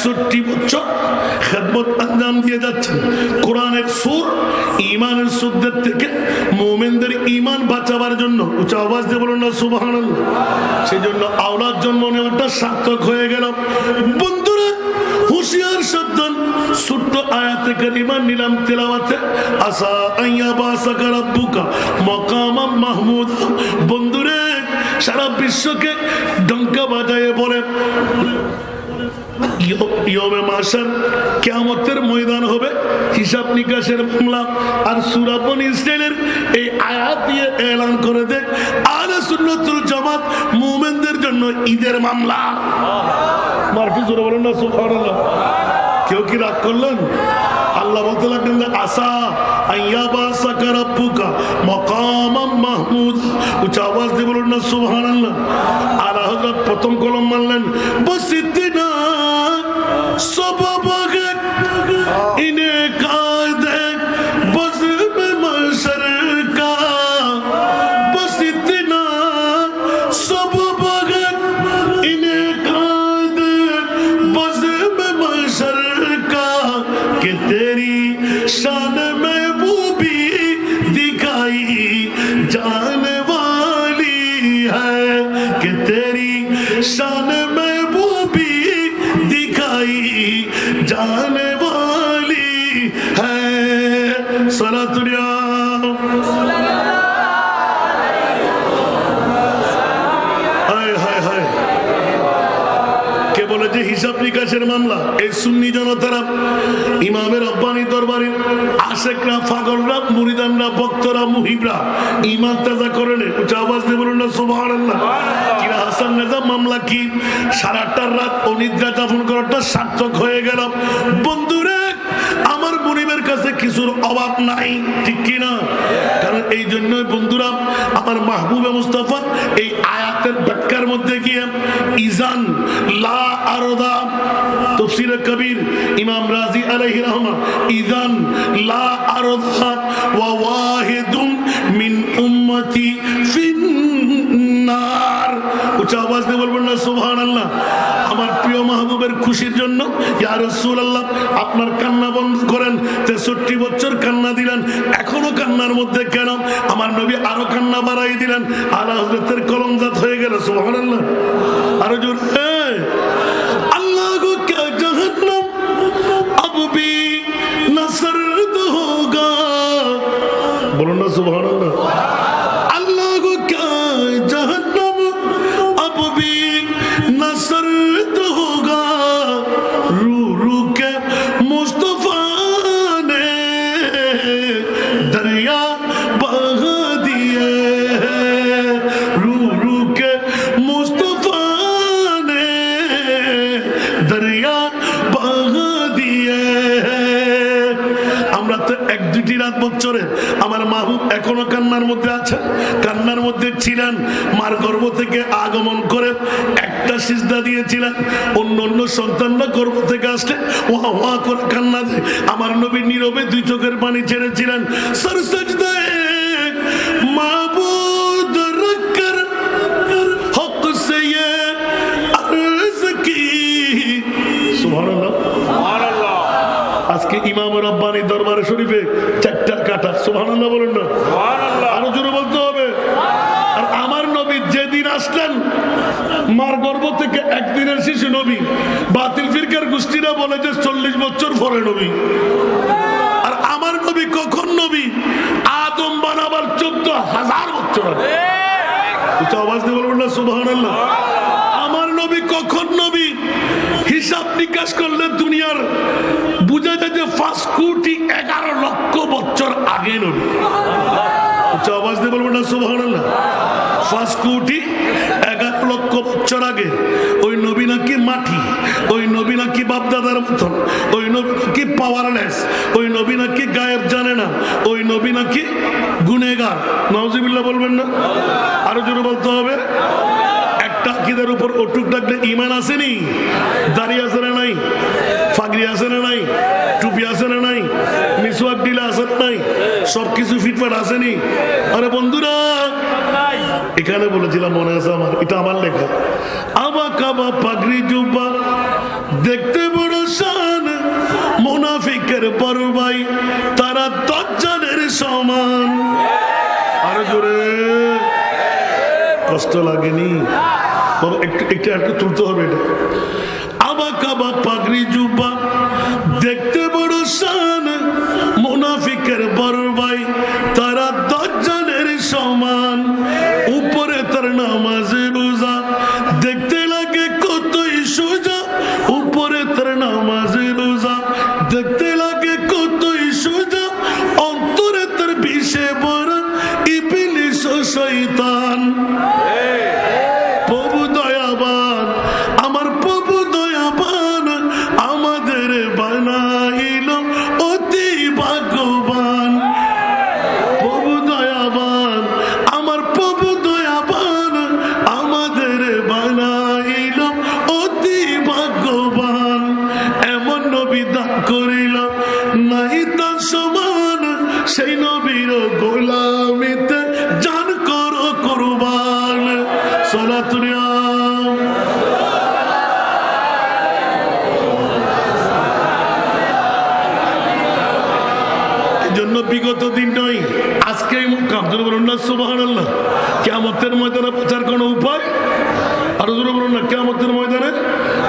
একষট্টি বছর খেদমত আঞ্জাম দিয়ে যাচ্ছেন। কোরআনের সুর ইমানের সুরদের থেকে মোমেনদের ইমান বাঁচাবার জন্য উচ্চ আওয়াজ দিয়ে বলুন না সুবাহ সেই জন্য আওলার জন্ম নেওয়াটা সার্থক হয়ে গেল। বন্ধুরা, হুশিয়ার সাবধান। ছোট্ট আয়াতে কারিমা নিলাম তেলাওয়াতে, আসা আইয়া বাসাকা রাব্বুকা মাকামাম মাহমুদ। বন্ধুরে, সারা বিশ্বকে ডঙ্কা বাজায়ে বলে ময়দান হবে। হিসাব নিকাশের মামলা আর সুরাবন ইসরায়েলের এই আয়াত দিয়ে এলান করে দেখ আর সুন্নতুল জামাত মুমেনদের জন্য ঈদের মামলা। কেউ কি রাগ করলেন? আল্লাহ বলতে লাগলেন আসা উচ্চ আওয়াজ দিয়ে বলুন না আলা হযরত প্রথম কলম মারলেন বসিদ্দিনা sobre তাজা উচ্চ আওয়াজ দিয়ে বলুন না কিরা হাসান মামলা কি? সারাটার রাত অনিদ্রা যাপন করাটা সার্থক হয়ে গেল বন্ধুরে আমার মনিবের কাছে কিছুর অভাব নাই, ঠিক কিনা? কারণ এই জন্যই বন্ধুরা, আমার মাহবুবে মুস্তাফা এই আয়াতের ব্যাখ্যার মধ্যে গিয়ে ইজান লা আরদা, তফসির কবির, ইমাম রাজি আলাইহি রহমা, ইজান লা আরদা ওয়া ওয়াহিদুম মিন উম্মতি উচ্চ আওয়াজ দিয়ে বলবেন না সুহান আল্লাহ আমার প্রিয় মাহবুবের খুশির জন্য, ইয়া রসুল আল্লাহ আপনার কান্না বন্ধ করেন, তেষট্টি বছর কান্না দিলেন, এখনও কান্নার মধ্যে কেন? আমার নবী আরও কান্না বাড়াই দিলেন আলা হজরতের কলমজাত হয়ে গেল সুহান আল্লাহ আরও জোর, আল্লাহ জহন্নম, আবু বি নসর হোগা। বলুন না সুহান আল্লাহ সিজদা দিয়েছিলেন। অন্য অন্য সন্তানরা গর্ব থেকে আসলে ওয়া ওয়া করে কান্না দেয়। আমার নবী নীরবে দুই চোখের পানি ছেড়েছিলেন। সর সে আজকে ইমাম দরবারে শরীফে বলতে হবে। আর আমার নবী যেদিন আসলেন মার গর্ভ থেকে একদিনের শিশু নবী। বাতিল ফিরকার গোষ্ঠীরা বলে যে চল্লিশ বছর পরে নবী। আর আমার নবী কখন নবী? আদম বানাবার চোদ্দ হাজার বছর আমার নবী কখন নবী? হিসাব করলে দুনিয়ার যে এগারো লক্ষ বছর এগারো লক্ষ বছর আগে ওই নবী নাকি মাটি, ওই নবী নাকি বাপদাদার মতন, ওই নবী নাকি পাওয়ারলেস ওই নবী নাকি গায়েব জানে না, ওই নবী নাকি গুনেগার নওজিবিল্লাহ বলবেন না? আরও জোরে বলতে হবে। একটা আকিদের উপর অটুক ডাকলে ইমান আসেনি দাঁড়িয়ে আছে না নাই? ফাগরি আছে না নাই? টুপি আছে না নাই? মিসওয়াক দিলে আছে নাই? সবকিছু ফিটফাট আসেনি আরে বন্ধুরা এখানে বলেছিলাম, মনে আছে আমার? এটা আমার লেখা। আবা কাবা পাগড়ি জুব্বা, দেখতে বড় মুনাফিকের বড় ভাই তারা দশজনের সমান। আরও জোরে। কষ্ট লাগেনি? একটু একটু তুলতে হবে এটা। আবা কাবা পাগড়ি জুব্বা জন্য বিগত দিন নয়, আজকে কেমতের ময়দানে বাঁচার কোনো উপায়? আর কেমতের ময়দানে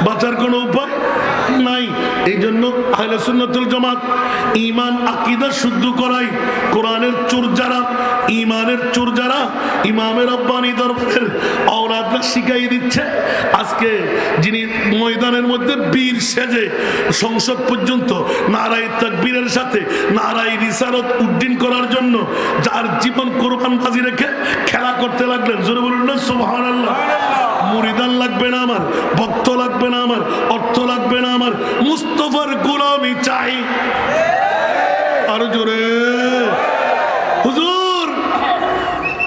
বাঁচার কোনো উপায়? এই জন্য আহলে ইমান আকিদা শুদ্ধ করাই কোরআনের চোর যারা ইমানের চোর ইমামের রব্বানি দরবারের অওলাদরা শিখাই দিচ্ছে। আজকে যিনি ময়দানের মধ্যে বীর সেজে সংসদ পর্যন্ত নারাই তাকবীরের সাথে নারাই রিসারত উদ্দিন করার জন্য যার জীবন কোরবান বাজি রেখে খেলা করতে লাগলেন, জোরে বলুন সুবহানাল্লাহ। মুরিদান লাগবে না আমার, ভক্ত লাগবে না আমার মুস্তফার গোলামি চাই। আর জোরে। হুজুর,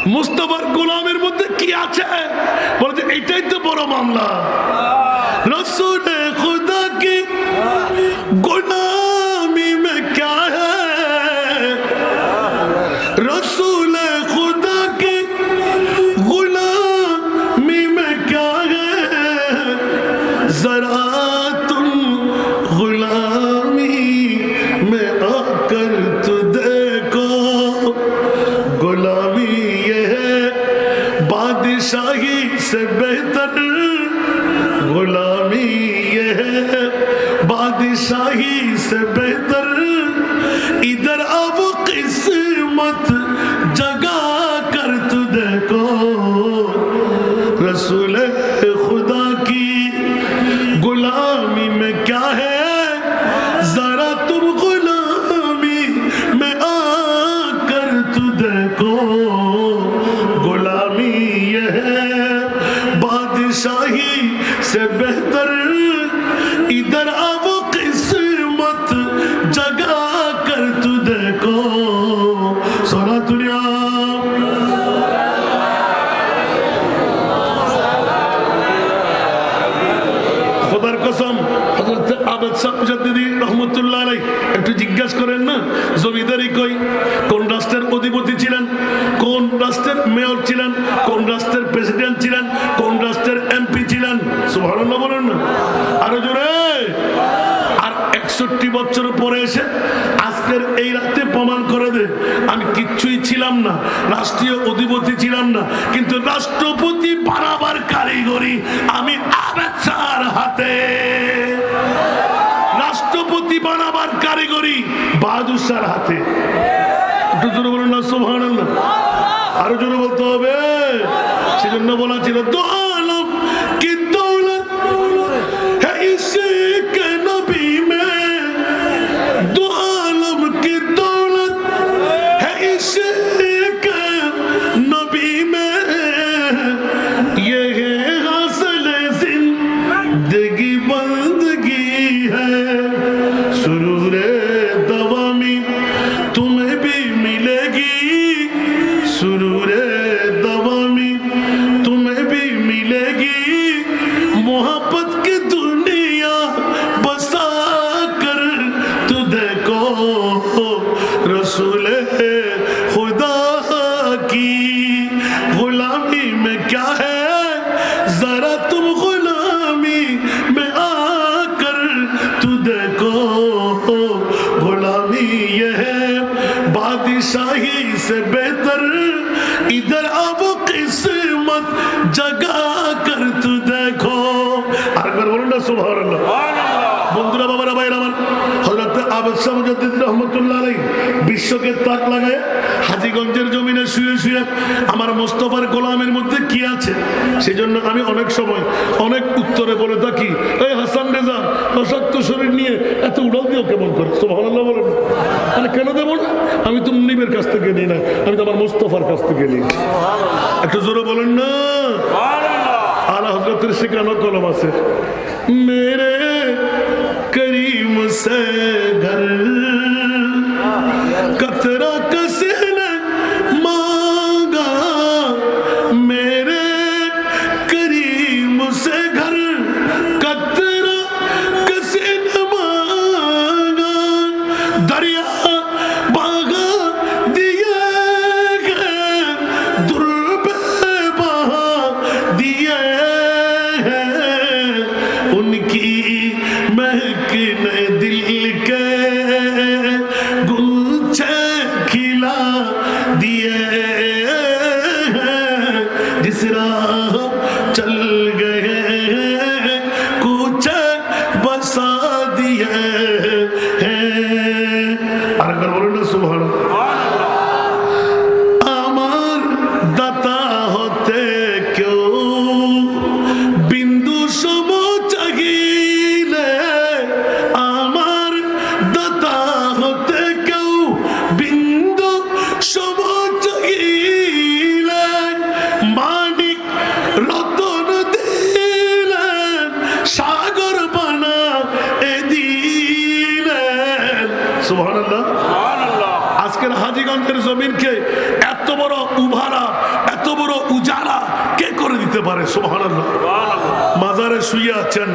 মুস্তফার গোলামের মধ্যে কি আছে? বলে যে, এটাই তো বড় মামলা। রসুল سے بہتر এসে আজকের এই রাতে প্রমাণ করে দে, আমি কিচ্ছুই ছিলাম না, রাষ্ট্রীয় অধিপতি ছিলাম না, কিন্তু রাষ্ট্রপতি বানাবার কারিগরি আমি আবেদ হাতে। রাষ্ট্রপতি বানাবার কারিগরি বাহাদুর হাতে। আরও জোরে বলতে হবে। সেজন্য বলা ছিল দো शाही से बेहतर इधर अब किस्मत जगा कर तू देखो আরেকবার বলুন না সুবহানাল্লাহ বন্ধুরা বাবারা ভাইরা আমার হযরত আবদ শাহ মুজাদ্দিদ রহমাতুল্লাহ আলাইহি বিশ্বকে তাক লাগায় হাজীগঞ্জের জমিনে শুয়ে শুয়ে আমার মোস্তফার গোলামের মধ্যে কি আছে? সেজন্য আমি অনেক সময় অনেক উত্তরে বলে থাকি এই হাসান রেজা অশক্ত শরীর নিয়ে এত উড়াল দিও কেমন করে? সুবহানাল্লাহ বলেন। আরে কেন দেবো না? আমি তো কাছ থেকে নিই না আমি তো আমার মোস্তফার কাছ থেকে নিয়েছি একটু জোরে বলেন না। আলা হজরতের শেখানো কলম আছে। মেরে করিম সে دیے جس رات আজকের হাজিগঞ্জের জমিনকে এত বড় উভারা এত বড় উজালা কে করে দিতে পারে? সোহানাল্লাহ মাজারে শুয়ে আছেন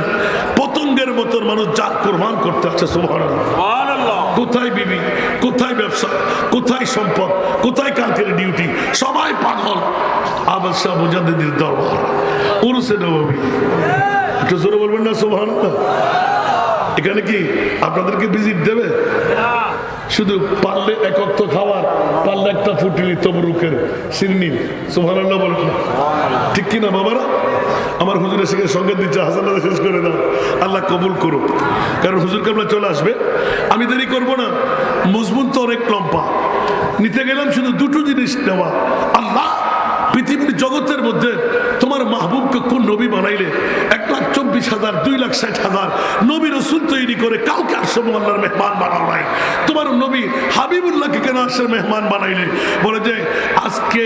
পতঙ্গের মতন মানুষ জাত কোরবান করতে আছে সোহানাল্লাহ কোথায় বিবি? কোথায় ব্যবসা? কোথায় সম্পদ? কোথায় কালকের ডিউটি সবাই পাগল। আবার শাহ মুজাদ্দিদের দরবার উরুসে নবী একটু জোরে বলবেন না সোহানাল্লাহ এখানে কি আপনাদেরকে ভিজিট দেবে? শুধু পারলে একক তো খাওয়ার পারলে একটা ফুটিনি তবরুকের সিন্নি। সুভানাল্লাহ বলেন। না। ঠিক কিনা বাবারা? আমার হুজুরের সঙ্গে সঙ্গে দিচ্ছে হাসান শেষ করে দাও। আল্লাহ কবুল করুক। কারণ হুজুর কামলা চলে আসবে। আমি দেরি করব না। মজবুত তো অনেক লম্পা নিতে গেলাম শুধু দুটো জিনিস নেওয়া। আল্লাহ, পৃথিবীর জগতের মধ্যে তোমার মাহবুবকে কোন নবী বানাইলে? এক লাখ চব্বিশ হাজার, দুই লাখ ষাট হাজার রসুল তৈরি করে কাউকে আসম আল্লাহর মেহমান বানাও নাই। তোমার নবী হাবিবুল্লাহকে কেন মেহমান বানাইলে? বলে যে, আজকে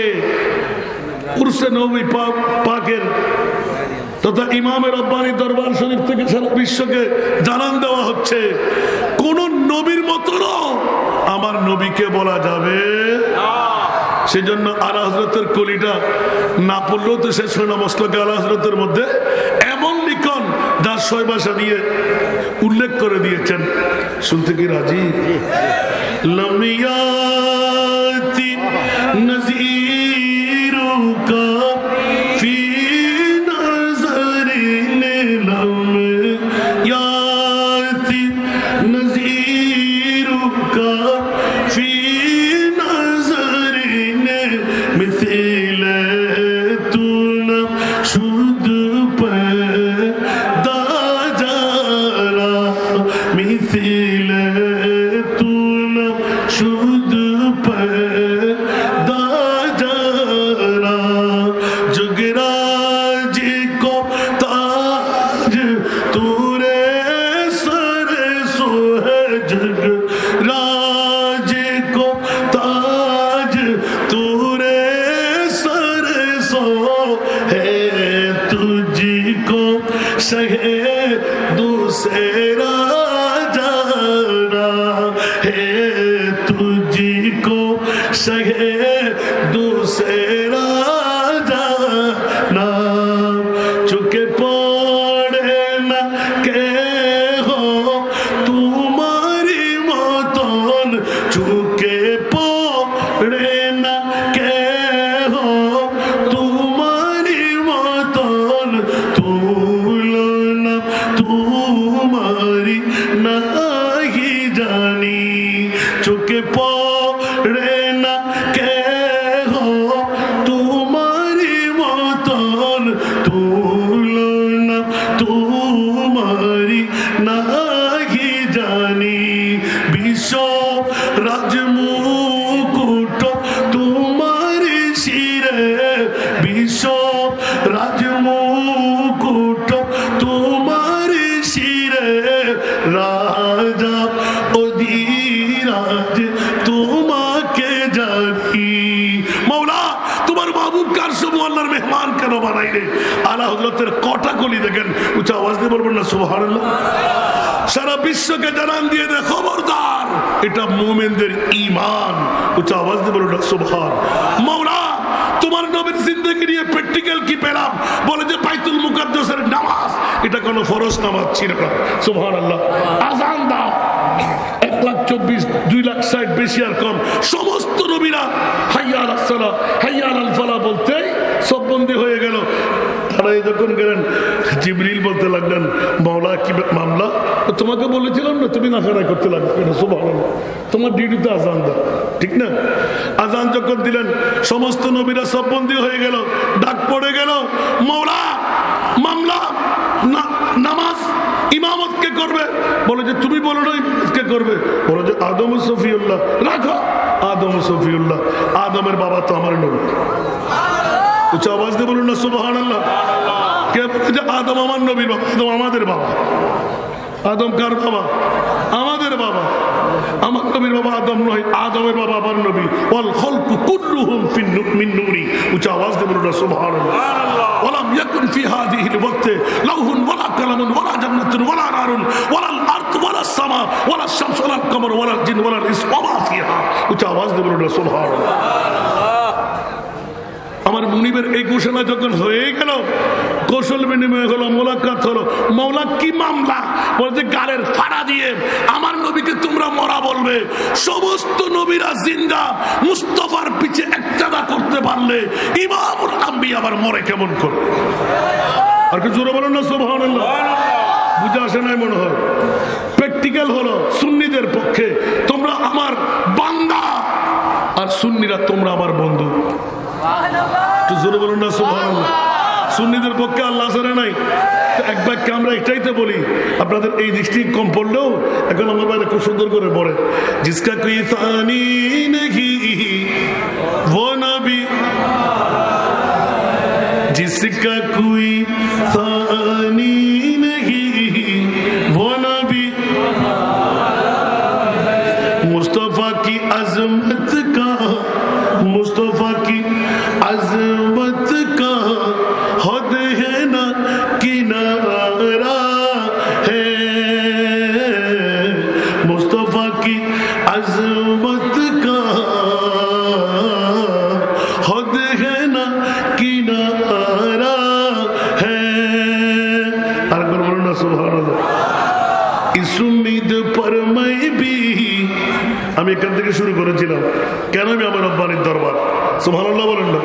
জানান দেওয়া হচ্ছে, কোন নবীর মতো আমার নবীকে বলা যাবে। সেই জন্য আলা হজরতের কলিটা না পড়লেও তো শেষ হয় না মসলকে আলা হজরতের মধ্যে যার ছয় ভাষা দিয়ে উল্লেখ করে দিয়েছেন। শুনতে কি রাজি? লমিয়াতি দিয়ে সারা বিশ্বকে জানান দিয়ে দে খবরদার। এটা মোমেনদের ইমান উচ্চ আওয়াজ দিয়ে বলুন, সুবহান। মৌলা তোমার নবীর জিন্দগি নিয়ে প্র্যাকটিক্যাল কি পেলাম? বলে যে বাইতুল মুকাদ্দাসের নামাজ। এটা কোনো ফরজ নামাজ ছিল না। সুবহানাল্লাহ। আজান দাও। এক লাখ চব্বিশ, দুই লাখ ষাট বেশি আর কম। সমস্ত নবীরা হাইয়া আল সালা হাইয়া আল ফালা বলতেই সব বন্দী হয়ে গেল। তারা যখন গেলেন, জিবরিল বলতে লাগলেন, মাওলা, কি মামলা? তোমাকে বলেছিলাম না, তুমি নাফেরা করতে লাগবে কেন? সুবহানাল্লাহ। তোমার ডিউটিতে আজান দাও। ঠিক না? আজান যখন দিলেন, সমস্ত নবীরা সব বন্দী হয়ে গেল, ডাক পড়ে গেল মৌলা মামলা নামাজ ইমামত কে করবে? বলে যে, তুমি বলো না কে করবে? বলে যে, আদম সফিউল্লাহ। রাখো, আদম সফিউল্লাহ। আদমের বাবা তো আমার নবী। উচ্চ আওয়াজ দিয়ে বলুন না সুবহান আল্লাহ যে আদম আমার নবীর বাবা? আদম আমাদের বাবা। আদম কার বাবা? আমাদের বাবা। আমার নবীর বাবা আদম নয় আদমের বাবা আমার নবী। অল হল্প কুল্লুহুম হুম মিন নূরি। উচ্চ আওয়াজ দিয়ে বলুন সুবহানাল্লাহ। ইয়াকুন ফি হাদিহি ওয়াক্তে লাউহুন ওয়ালা কালামুন ওয়ালা জান্নাতুন ওয়ালা নারুন ওয়ালা আরদ ওয়ালা সামা ওয়ালা শামস ওয়ালা কমর ওয়ালা জিন ওয়ালা ইস ওয়া ফিহা। উচ্চ আওয়াজ আমার মুনিবের এই ঘোষণা যখন হয়ে গেল কৌশল বিনিময় হলো, মোলাকাত হলো মৌলা কি মামলা? বলতে গালের ফাড়া দিয়ে আমার নবীকে তোমরা মরা বলবে। সমস্ত নবীরা জিন্দা, মুস্তফার পিছে একটাদা করতে পারলে ইমামুল আম্বি আবার মরে কেমন করে? আর কি জোরে বলেন না, সুবহানাল্লাহ। বুঝে আসে নাই মনে হয়। প্র্যাকটিক্যাল হলো সুন্নিদের পক্ষে। তোমরা আমার বান্দা, আর সুন্নিরা তোমরা আমার বন্ধু। একটু জোরে বলুন না, সুবহানাল্লাহ। সুন্নিদের পক্ষে আল্লাহ আসরে নাই। এক বাক্যে আমরা এটাই তো বলি, আপনাদের এই দৃষ্টি কম পড়লেও এখন আমার বাইরে খুব সুন্দর করে পড়ে জিসকা কি তানি নেহি, ও নবী। জিসকা কুই তা আমি এখান থেকে শুরু করেছিলাম। কেন আমি আমার রব্বানির দরবার? সুহানাল্লাহ বলেন না।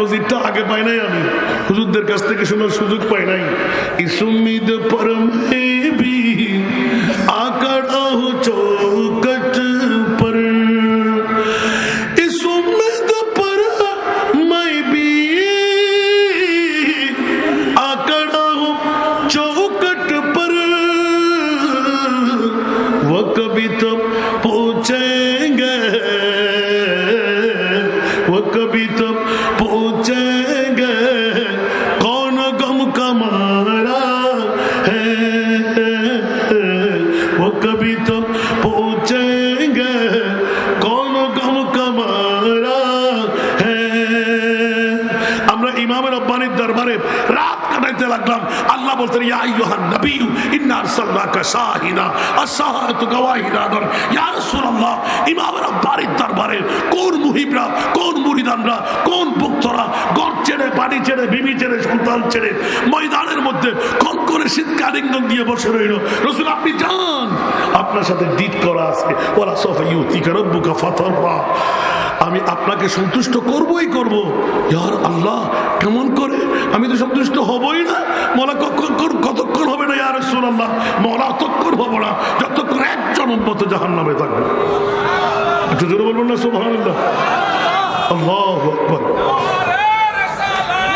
নজিরটা আগে পাই নাই আমি। হুজুরদের কাছ থেকে শোনার সুযোগ পাই নাই। ইসুমিদ পরমাই কোন মুহিবরা কোন মুরিদানরা কোন ভক্তরা ঘর ছেড়ে, বাড়ি ছেড়ে, বিবি ছেড়ে, সন্তান ছেড়ে ময়দানের মধ্যে কোন করে শীতকাল ইঙ্গন দিয়ে বসে রইল। রসুল, আপনি যান। আপনার সাথে ডিট করা আছে। ওরা সফা ইউতিকা রব্বুকা ফাতাররা। আমি আপনাকে সন্তুষ্ট করবই করব। ইয়ার আল্লাহ, কেমন করে? আমি তো সন্তুষ্ট হবই না। মলা কতক্ষণ কতক্ষণ হবে না ইয়ার আল্লাহ মলা অতক্ষণ হব না। যতক্ষণ একজন উন্মত জাহান নামে থাকবে। একটু জোরে বলবেন না সোহান আল্লাহ